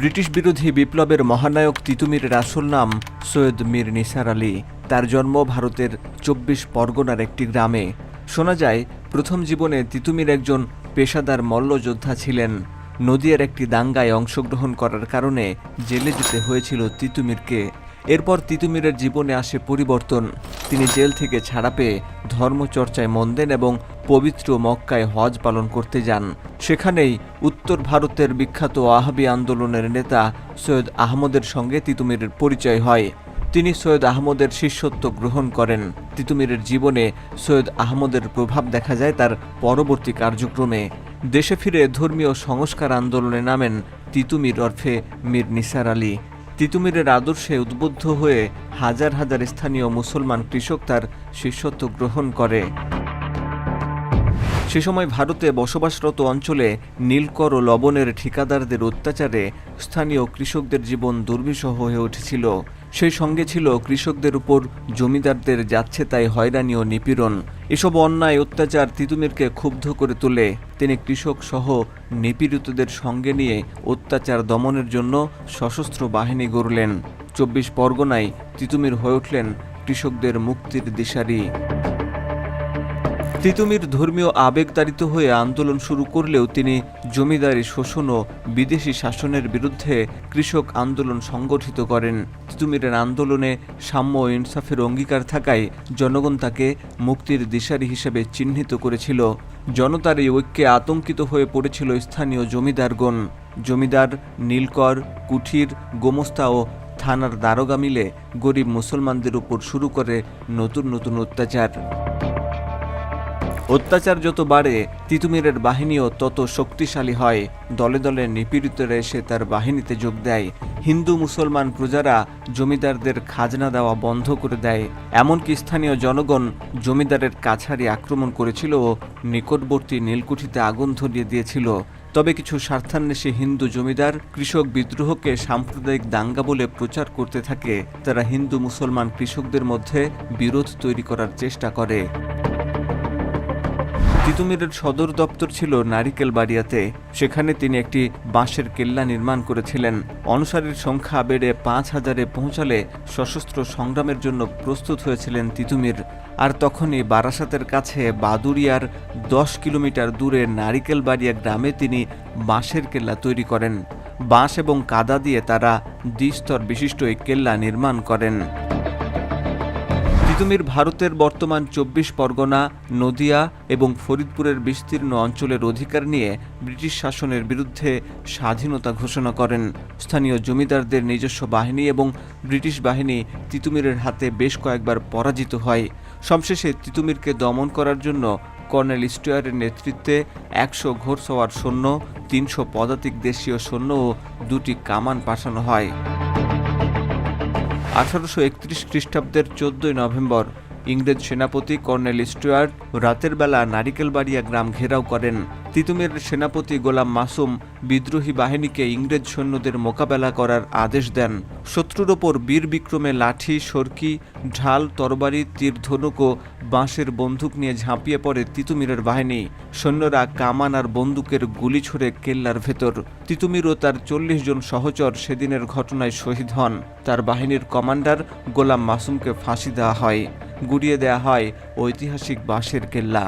British বিরোধী বিপ্লবের মহানায়ক তিতুমিরের আসল নাম সৈয়দ মীর নিসার আলী। তার জন্ম ভারতের চব্বিশ পরগনার একটি গ্রামে। শোনা যায়, প্রথম জীবনে তিতুমির একজন পেশাদার মল্লযোদ্ধা ছিলেন। নদিয়ার একটি দাঙ্গায় অংশগ্রহণ করার কারণে জেলে যেতে হয়েছিল তিতুমিরকে। এরপর তিতুমিরের জীবনে আসে পরিবর্তন। তিনি জেল থেকে ছাড়া পেয়ে ধর্মচর্চায় মন দেন এবং পবিত্র মক্কায় হজ পালন করতে যান। সেখানেই উত্তর ভারতের বিখ্যাত আহাবি আন্দোলনের নেতা সৈয়দ আহমদের সঙ্গে তিতুমিরের পরিচয় হয়। তিনি সৈয়দ আহমদের শিষ্যত্ব গ্রহণ করেন। তিতুমিরের জীবনে সৈয়দ আহমদের প্রভাব দেখা যায় তার পরবর্তী কার্যক্রমে। দেশে ফিরে ধর্মীয় সংস্কার আন্দোলনে নামেন তিতুমির অর্ফে মীর নিসার আলী। তিতুমিরের আদর্শে উদ্বুদ্ধ হয়ে হাজার হাজার স্থানীয় মুসলমান কৃষক তার শিষ্যত্ব গ্রহণ করে। সে সময় ভারতে বসবাসরত অঞ্চলে নীলকর ও লবণের ঠিকাদারদের অত্যাচারে স্থানীয় কৃষকদের জীবন দুর্বিষহ হয়ে উঠেছিল। সেই সঙ্গে ছিল কৃষকদের উপর জমিদারদের যাচ্ছে তাই হয়রানি ও নিপীড়ন। এসব অন্যায় অত্যাচার তিতুমিরকে ক্ষুব্ধ করে তোলে। তিনি কৃষক সহ নিপীড়িতদের সঙ্গে নিয়ে অত্যাচার দমনের জন্য সশস্ত্র বাহিনী গড়লেন। চব্বিশ পরগনায় তিতুমির হয়ে উঠলেন কৃষকদের মুক্তির দিশারি। তিতুমির ধর্মীয় আবেগতাড়িত হয়ে আন্দোলন শুরু করলেও তিনি জমিদারি, শোষণ ও বিদেশি শাসনের বিরুদ্ধে কৃষক আন্দোলন সংগঠিত করেন। তিতুমিরের আন্দোলনে সাম্য ও ইনসাফের অঙ্গীকার থাকায় জনগণ তাকে মুক্তির দিশারি হিসেবে চিহ্নিত করেছিল। জনতার এই ঐক্যে আতঙ্কিত হয়ে পড়েছিল স্থানীয় জমিদারগণ। জমিদার, নীলকর, কুঠির, গোমস্তা ও থানার দারোগা মিলে গরিব মুসলমানদের উপর শুরু করে নতুন নতুন অত্যাচার। অত্যাচার যত বাড়ে, তিতুমিরের বাহিনীও তত শক্তিশালী হয়। দলে দলে নিপীড়িতরা এসে তার বাহিনীতে যোগ দেয়। হিন্দু মুসলমান প্রজারা জমিদারদের খাজনা দেওয়া বন্ধ করে দেয়। এমনকি স্থানীয় জনগণ জমিদারের কাছারি আক্রমণ করেছিল ও নিকটবর্তী নীলকুঠিতে আগুন ধরিয়ে দিয়েছিল। তবে কিছু স্বার্থান্বেষী হিন্দু জমিদার, কৃষক বিদ্রোহকে সাম্প্রদায়িক দাঙ্গা বলে প্রচার করতে থাকে। তারা হিন্দু মুসলমান কৃষকদের মধ্যে বিরোধ তৈরি করার চেষ্টা করে। তিতুমিরের সদর দপ্তর ছিল নারিকেল বাড়িয়াতে সেখানে তিনি একটি বাঁশের কেল্লা নির্মাণ করেছিলেন। অনুসারীর সংখ্যা বেড়ে পাঁচ হাজারে পৌঁছালে সশস্ত্র সংগ্রামের জন্য প্রস্তুত হয়েছিলেন তিতুমির। আর তখনই বারাসাতের কাছে বাদুরিয়ার দশ কিলোমিটার দূরে নারিকেল বাড়িয়া গ্রামে তিনি বাঁশের কেল্লা তৈরি করেন। বাঁশ এবং কাদা দিয়ে তারা দ্বিস্তর বিশিষ্ট এই কেল্লা নির্মাণ করেন। তিতুমির ভারতের বর্তমান চব্বিশ পরগনা, নদিয়া এবং ফরিদপুরের বিস্তীর্ণ অঞ্চলের অধিকার নিয়ে ব্রিটিশ শাসনের বিরুদ্ধে স্বাধীনতা ঘোষণা করেন। স্থানীয় জমিদারদের নিজস্ব বাহিনী এবং ব্রিটিশ বাহিনী তিতুমিরের হাতে বেশ কয়েকবার পরাজিত হয়। সবশেষে তিতুমিরকে দমন করার জন্য কর্নেল স্টুয়ারের নেতৃত্বে একশো ঘোড়সওয়ার সৈন্য, তিনশো পদাতিক দেশীয় সৈন্য ও দুটি কামান পাঠানো হয়। আঠারোশো একত্রিশ খ্রিস্টাব্দের চোদ্দই নভেম্বর, ইংরেজ সেনাপতি কর্নেল স্টুয়ার্ট রাতের বেলা নারিকেলবাড়িয়া গ্রাম ঘেরাও করেন। তিতুমির সেনাপতি গোলাম মাসুম বিদ্রোহী বাহিনীকে ইংরেজ সৈন্যদের মোকাবেলা করার আদেশ দেন। শত্রুর ওপর বীর বিক্রমে লাঠি, সরকি, ঢাল, তরবারি, তীর, ধনুক ও বাঁশের বন্দুক নিয়ে ঝাঁপিয়ে পড়ে তিতুমিরের বাহিনী। সৈন্যরা কামান আর বন্দুকের গুলি ছুড়ে কেল্লার ভেতর। তিতুমির ও তার চল্লিশ জন সহচর সেদিনের ঘটনায় শহীদ হন। তার বাহিনীর কমান্ডার গোলাম মাসুমকে ফাঁসি দেওয়া হয়। গুড়িয়ে দেয়া হয় ঐতিহাসিক বাঁশের কেল্লা।